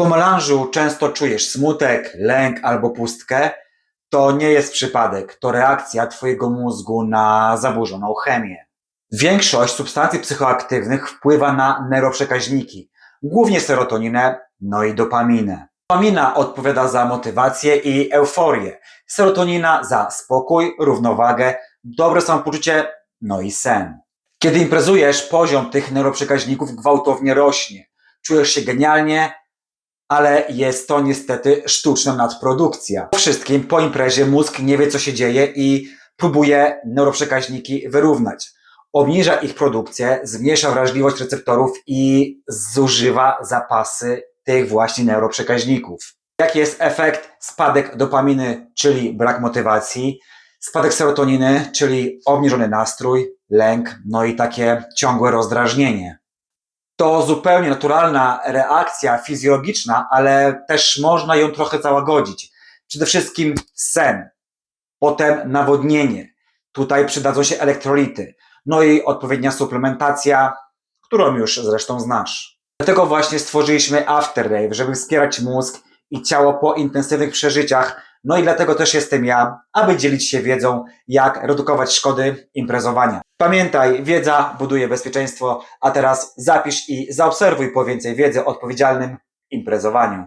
Po melanżu często czujesz smutek, lęk albo pustkę. To nie jest przypadek, to reakcja Twojego mózgu na zaburzoną chemię. Większość substancji psychoaktywnych wpływa na neuroprzekaźniki, głównie serotoninę, no i dopaminę. Dopamina odpowiada za motywację i euforię, serotonina za spokój, równowagę, dobre samopoczucie, no i sen. Kiedy imprezujesz, poziom tych neuroprzekaźników gwałtownie rośnie. Czujesz się genialnie, ale jest to niestety sztuczna nadprodukcja. Po wszystkim po imprezie mózg nie wie co się dzieje i próbuje neuroprzekaźniki wyrównać. Obniża ich produkcję, zmniejsza wrażliwość receptorów i zużywa zapasy tych właśnie neuroprzekaźników. Jaki jest efekt? Spadek dopaminy, czyli brak motywacji, spadek serotoniny, czyli obniżony nastrój, lęk, no i takie ciągłe rozdrażnienie. To zupełnie naturalna reakcja fizjologiczna, ale też można ją trochę załagodzić. Przede wszystkim sen, potem nawodnienie. Tutaj przydadzą się elektrolity, no i odpowiednia suplementacja, którą już zresztą znasz. Dlatego właśnie stworzyliśmy After Rave, żeby wspierać mózg i ciało po intensywnych przeżyciach. No i dlatego też jestem ja, aby dzielić się wiedzą, jak redukować szkody imprezowania. Pamiętaj, wiedza buduje bezpieczeństwo, a teraz zapisz i zaobserwuj po więcej wiedzy o odpowiedzialnym imprezowaniu.